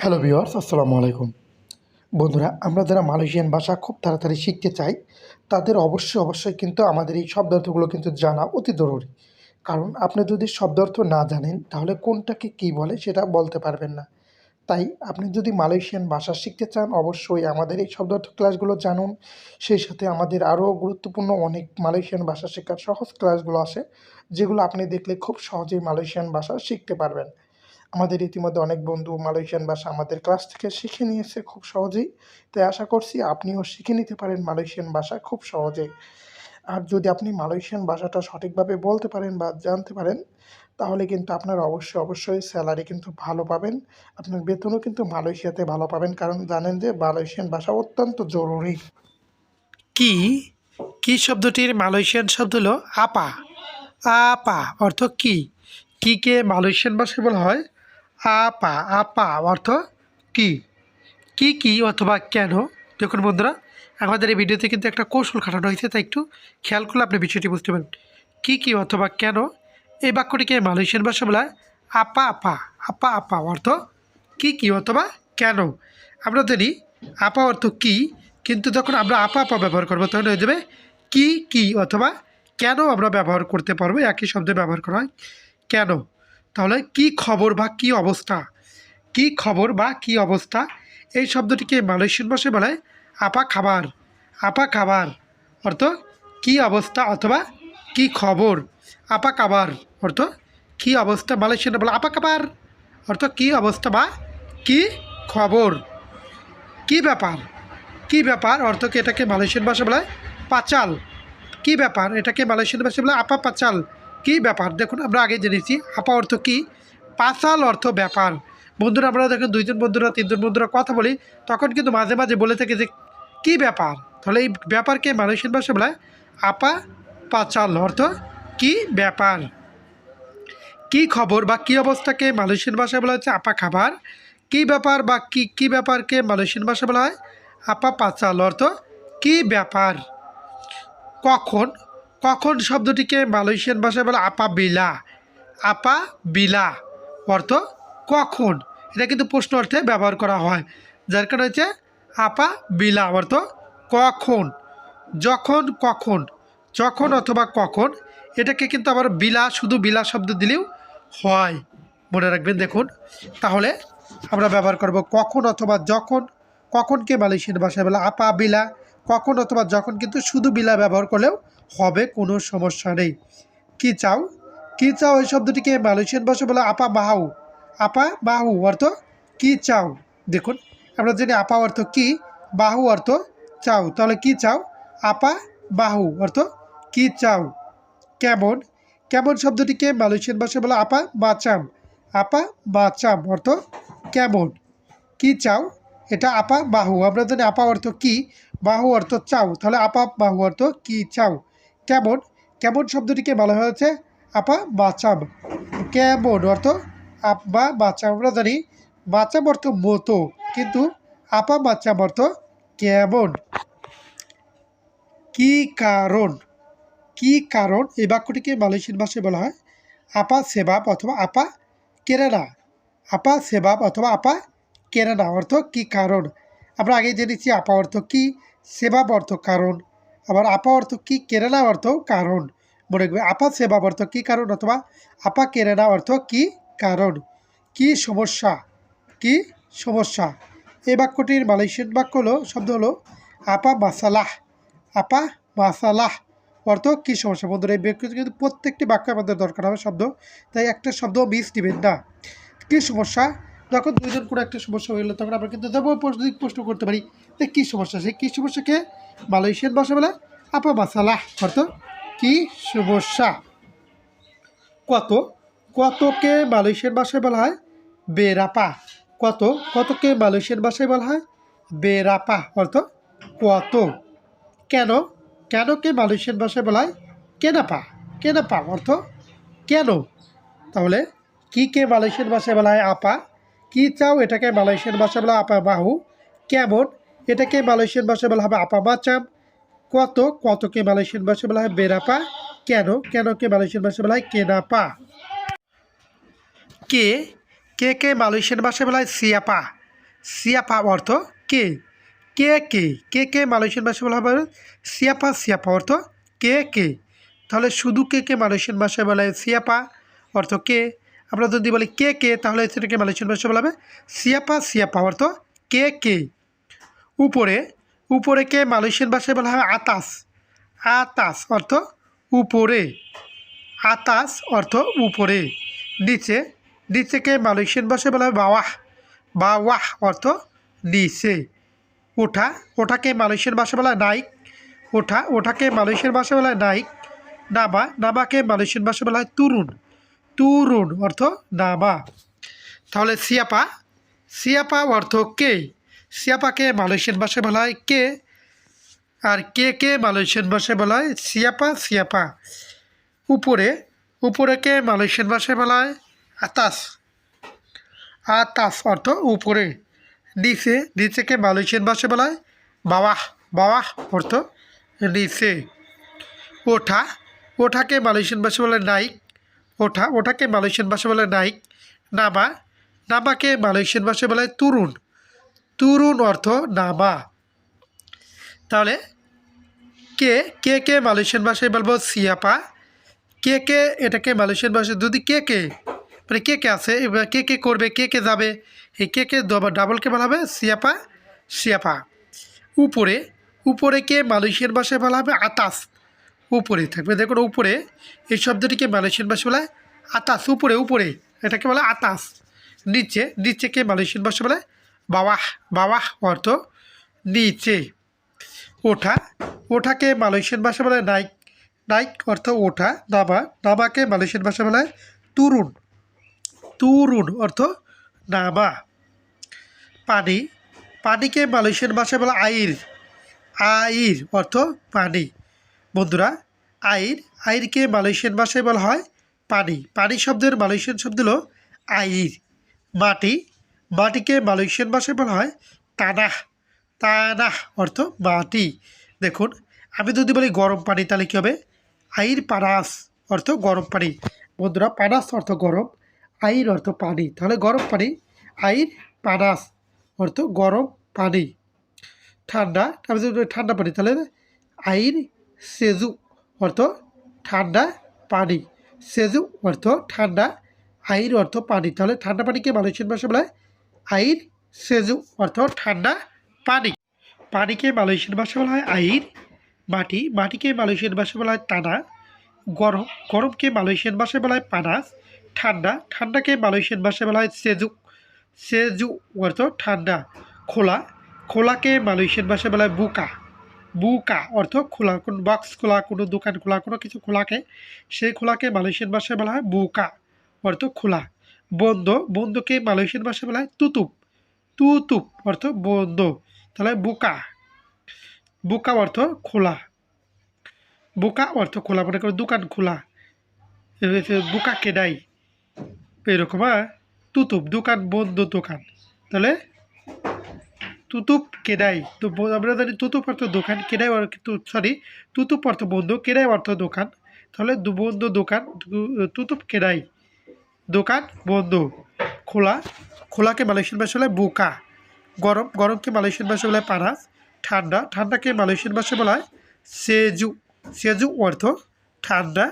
Hello viewers আসসালামু আলাইকুম। বন্ধুরা, আমরা যারা মালয়েশিয়ান ভাষা খুব তাড়াতাড়ি শিখতে চাই, তাদের অবশ্যই অবশ্যই কিন্তু আমাদের এই শব্দার্থগুলো কিন্তু জানা অতি জরুরি। কারণ আপনি যদি শব্দার্থ না জানেন, তাহলে কোনটাকে কী বলে সেটা বলতে পারবেন না। তাই আপনি যদি মালয়েশিয়ান ভাষা শিখতে চান, অবশ্যই আমাদের এই শব্দার্থ ক্লাসগুলো জানুন। সেই সাথে আমাদের আরও গুরুত্বপূর্ণ অনেক মালয়েশিয়ান ভাষা শেখার সহজ ক্লাসগুলো আছে, যেগুলো আপনি দেখলে খুব সহজেই মালয়েশিয়ান ভাষা শিখতে পারবেন। আমাদের ইতিমধ্যে অনেক বন্ধু মালয়েশিয়ান ভাষা আমাদের ক্লাস থেকে শিখে নিয়েছে খুব সহজেই। তাই আশা করছি আপনিও শিখে নিতে পারেন মালয়েশিয়ান ভাষা খুব সহজেই আর যদি আপনি মালয়েশিয়ান ভাষাটা সঠিকভাবে বলতে পারেন বা জানতে পারেন, তাহলে কিন্তু আপনার অবশ্যই অবশ্যই স্যালারি কিন্তু ভালো পাবেন। আপনার বেতনও কিন্তু মালয়েশিয়াতে ভালো পাবেন, কারণ জানেন যে মালয়েশিয়ান ভাষা অত্যন্ত জরুরি। কি? কি শব্দটির মালয়েশিয়ান শব্দ হলো? আপা। আপা অর্থ কি? কিকে মালয়েশিয়ান ভাষায় বলা হয়? আপা আপা, অর্থ কি? কি কি, অথবা কেন? দেখুন বন্ধুরা, আমাদের এই ভিডিওতে কিন্তু একটা কৌশল খাটানো হয়েছে, তাই একটু খেয়াল করলে আপনি বিষয়টি বুঝতে পারেন কি কি, অথবা কেন? এই বাক্যটিকে মালয়েশিয়ান ভাষা বলা? আপা আপা আপা আপা, অর্থ কি কি, অথবা কেন? আমরা জানি আপা অর্থ কি, কিন্তু যখন আমরা আপা আপা ব্যবহার করব, তখন হয়ে যাবে কি কি, অথবা কেন আমরা ব্যবহার করতে পারব? একই শব্দে ব্যবহার করা হয়। কেন? তাহলে কি খবর বা কি অবস্থা? কি খবর বা কি অবস্থা? এই শব্দটিকে মালয়েশিয়ান ভাষায় বলে আপা খাবার। আপা খাবার। অর্থ কি অবস্থা অথবা কি খবর? আপা খাবার। অর্থ কি অবস্থা মালয়েশিয়ানে বলে আপা খাবার। অর্থ কি অবস্থা বা কি খবর? কি ব্যাপার? কি ব্যাপার? অর্থকে এটাকে মালয়েশিয়ান ভাষা বলা পাচাল। কি ব্যাপার? এটাকে মালয়েশিয়ান ভাষা বলা আপা পাচাল। কি ব্যাপার? দেখুন, আমরা আগে জেনেছি আপা অর্থ কি, পাচাল অর্থ ব্যাপার। বন্ধুরা আমরা দেখুন, দুইজন বন্ধুরা, তিনজন বন্ধুরা কথা বলি, তখন কিন্তু মাঝে মাঝে বলে থাকে যে, কি ব্যাপার? তাহলে এই ব্যাপারকে মালয়েশিয়ান ভাষা বলা আপা পাচাল অর্থ কি ব্যাপার? কি খবর বা কি অবস্থাকে মালয়েশিয়ান ভাষায় বলা হচ্ছে আপা খাবার? কি ব্যাপার বা কি কি ব্যাপারকে মালয়েশিয়ান ভাষা বলা হয় আপা পাচাল অর্থ কি ব্যাপার? কখন কখন শব্দটিকে মালয়েশিয়ান ভাষায় বলা আপা বিলা আপা বিলা অর্থ কখন? এটা কিন্তু প্রশ্ন অর্থে ব্যবহার করা হয়। যার কারণে হচ্ছে আপা বিলা অর্থ কখন, যখন কখন, যখন অথবা কখন। এটাকে কিন্তু আবার বিলা, শুধু বিলা শব্দ দিলেও হয়। মনে রাখবেন, দেখুন। তাহলে আমরা ব্যবহার করব কখন অথবা যখন। কখনকে মালয়েশিয়ান ভাষায় বলা আপা বিলা কখন অথবা যখন কিন্তু শুধু বিলা ব্যবহার করলেও হবে, কোনো সমস্যা নেই। কি চাও? কি চাও? এই শব্দটিকে মালয়েশিয়ান ভাষায় বলা আপা বাহাউ আপা বাহু অর্থ কি চাও? দেখুন, আমরা জানি আপা অর্থ কি, বাহু অর্থ চাও। তাহলে কি চাও? আপা বাহু অর্থ কি চাও? কেমন? কেমন শব্দটিকে মালয়েশিয়ান ভাষায় বলা আপা বাচাম? আপা বাচাম অর্থ কেমন? কি চাও? এটা আপা বাহু। আমরা জানি আপা অর্থ কি, বাহু অর্থ চাও। তাহলে আপা বাহু অর্থ কি চাও? কেমন কেমন শব্দটিকে বলা হয়েছে আপা বাচাম কেমন অর্থ আব্বা বাচাম আমরা জানি বাচাম অর্থ মতো, কিন্তু আপা বাচাম অর্থ কেমন কি কারণ? কি কারণ? এই বাক্যটিকে মালয়েশিয়ান ভাষায় বলা হয় আপা সেবাব অথবা আপা কেরানা। আপা সেবাব অথবা আপা কেরানা অর্থ কি কারণ? আমরা আগে জেনেছি আপা অর্থ কি, সেবাব অর্থ কারণ। আবার আপা অর্থ কি কেরানা অর্থ কারণ। মনে রাখবে, আপা সেবাব অর্থ কি কারণ অথবা আপা কেরানা অর্থ কি কারণ? কি সমস্যা? কি সমস্যা? এই বাক্যটির মালয়েশিয়ান বাক্য হলো, শব্দ হলো আপা মাসালাহ। আপা মাসালাহ অর্থ কী সমস্যা? বন্ধুরা, এই বাক্য কিন্তু প্রত্যেকটি বাক্য আমাদের দরকার হবে শব্দ, তাই একটা শব্দ মিস দিবেন না। কী সমস্যা? যখন দুজন কোনো একটা সমস্যা হইল, তখন আমরা কিন্তু প্রশ্ন প্রশ্ন করতে পারি যে কী সমস্যা? সেই কী সমস্যাকে মালয়েশিয়ান ভাষা বলে আপা মাসালাহ অর্থ কী সমস্যা? কত? কতকে মালয়েশিয়ান ভাষায় বলা হয়? বেরাপা। কত? কতকে মালয়েশিয়ান ভাষায় বলা হয়? বেরাপা। অর্থ কত? কেন? কেনকে মালয়েশিয়ান ভাষায় বলা হয়? কেনাপা। কেনাপা। অর্থ কেন? তাহলে কী কে মালয়েশিয়ান ভাষায় বলা হয়? আপা। কি চাও এটাকে মালয়েশিয়ান ভাষায় বলা আপা বাহু? কেমন? এটাকে মালয়েশিয়ান ভাষায় বলা হবে আপা বাচাম কত? কতকে মালয়েশিয়ান ভাষায় বলা হয় বেরাপা কেন? কেনকে মালয়েশিয়ান ভাষায় বলা হয় কেনাপা? কে? কে কে মালয়েশিয়ান ভাষায় বলা হয় সিয়াপা? সিয়াপা অর্থ কে? কে কে? কে কে মালয়েশিয়ান ভাষায় বলা হবে সিয়াপা? সিয়াপা অর্থ কে কে? তাহলে শুধু কে কে মালয়েশিয়ান ভাষায় বলা হয় সিয়াপা? অর্থ কে? আমরা যদি বলি কে কে, তাহলে সেটাকে মালয়েশিয়ান ভাষায় বলা হবে সিয়াপা সিয়াপা অর্থ কে কে। উপরে উপরে কে মালয়েশিয়ান ভাষায় বলা হয় আতাস। আতাস অর্থ উপরে। আতাস অর্থ উপরে। নিচে, নিচেকে মালয়েশিয়ান ভাষায় বলা হয় বাওয়াহ। বাওয়াহ অর্থ নিচে। ওঠা, ওঠাকে মালয়েশিয়ান ভাষা বলা হয় নাইক। ওঠা, ওঠাকে মালয়েশিয়ান ভাষা বলা হয় নাইক। নামা, নামাকে মালয়েশিয়ান ভাষা বলা হয় তুরুন। তুরুন অর্থ নামা। তাহলে সিয়াপা সিয়াপা অর্থ কে? সিয়াপাকে মালয়েশিয়ান ভাষায় বলা হয় কে? আর কে কে মালয়েশিয়ান ভাষায় বলা হয় সিয়াপা সিয়াপা। উপরে উপরেকে মালয়েশিয়ান ভাষায় বলা হয়? আতাস। আতাস অর্থ উপরে। নিচে নিচেকে মালয়েশিয়ান ভাষায় বলা হয়? বাওয়াহ। বাওয়াহ অর্থ নিচে। ওঠা ওঠাকে মালয়েশিয়ান ভাষা বলে নাইক। ওঠা, ওঠাকে মালয়েশিয়ান ভাষা বলে নাইক নামা নামাকে মালয়েশিয়ান ভাষায় বলে তুরুন। তুরুন অর্থ নামা তাহলে কে কে কে মালয়েশিয়ান ভাষায় বলব সিয়াপা? কে কে এটাকে মালয়েশিয়ান ভাষায় যদি কে কে মানে কে কে আছে কে কে করবে, কে কে যাবে, এই কে কে ডাবলকে বলা হবে সিয়াপা সিয়াপা। উপরে উপরে কে মালয়েশিয়ান ভাষায় বলা হবে আতাস। উপরে থাকবে। দেখুন উপরে। এই শব্দটিকে মালয়েশিয়ান ভাষায় বলে আতাস। উপরে উপরে। এটাকে বলে আতাস। নিচে, নিচেকে মালয়েশিয়ান ভাষা বলে বাওয়াহ। বাওয়াহ অর্থ নিচে। ওঠা। ওঠাকে মালয়েশিয়ান ভাষা বলে নাইক। নাইক অর্থ ওঠা, নামা। নামাকে মালয়েশিয়ান ভাষা বলে তুরুন। তুরুন অর্থ নামা। পানি। পানিকে মালয়েশিয়ান ভাষায় বলা আইর। আইর অর্থ পানি। বন্ধুরা, আইর, আইরকে মালয়েশিয়ান ভাষায় বলা হয় পানি। পানি শব্দের মালয়েশিয়ান শব্দ হলো আইর। মাটি, মাটিকে মালয়েশিয়ান ভাষায় বলা হয় তানাহ। তানাহ অর্থ মাটি। দেখুন, আমি যদি বলি গরম পানি, তাহলে কী হবে? আইর পানাস অর্থ গরম পানি। বন্ধুরা, পানাস অর্থ গরম, আইর অর্থ পানি। তাহলে গরম পানি, আইর পানাস অর্থ গরম পানি। ঠান্ডা, আমি যদি ঠান্ডা পানি, তাহলে আইর সেজু অর্থ ঠান্ডা পানি। সেজু অর্থ ঠান্ডা, আইর অর্থ পানি। তাহলে ঠান্ডা পানিকে মালয়েশিয়ান ভাষা বলা? হয় আইর, সেজু অর্থ ঠান্ডা পানি। পানিকে মালয়েশিয়ান ভাষা বলা হয়? আইর। মাটি মাটিকে মালয়েশিয়ান ভাষা বলা হয়? টানা গরম গরমকে মালয়েশিয়ান ভাষায় বলা হয়? পানাস। ঠান্ডা ঠান্ডাকে মালয়েশিয়ান ভাষায় বলা হয়? সেজু। সেজু অর্থ ঠান্ডা। খোলা খোলাকে মালয়েশিয়ান ভাষায় বলা হয়? বুকা। বুকা অর্থ খোলা, কোনো বক্স খোলা, কোনো দোকান খোলা, কোনো কিছু খোলাকে সেই খোলাকে মালয়েশিয়ান ভাষায় বলা হয় বুকা, অর্থ খোলা। বন্ধ, বন্ধকে মালয়েশিয়ান ভাষায় বলা হয় তুতুপ। তুতুপ অর্থ বন্ধ, তাহলে বুকা। বুকা অর্থ খোলা। বুকা অর্থ খোলা, মনে করো দোকান খোলা। বুকা কেডাই। এরকম হ্যাঁ? তুতুপ, দোকান, বন্ধ দোকান। তাহলে তুতুপ কেডাই তো আমরা জানি তুতুপ অর্থ দোকান কেডাই সরি তুতুপ অর্থ বন্ধ কেডাই অর্থ দোকান। তাহলে বন্ধ দোকান তুতুপ কেডাই দোকান, বন্ধ, খোলা, খোলাকে মালয়েশিয়ান ভাষা বলে বোকা, গরম, গরমকে মালয়েশিয়ান ভাষা বলে পানাস ঠান্ডা, ঠান্ডাকে মালয়েশিয়ান ভাষা বলা হয় সেজু সেজু অর্থ ঠান্ডা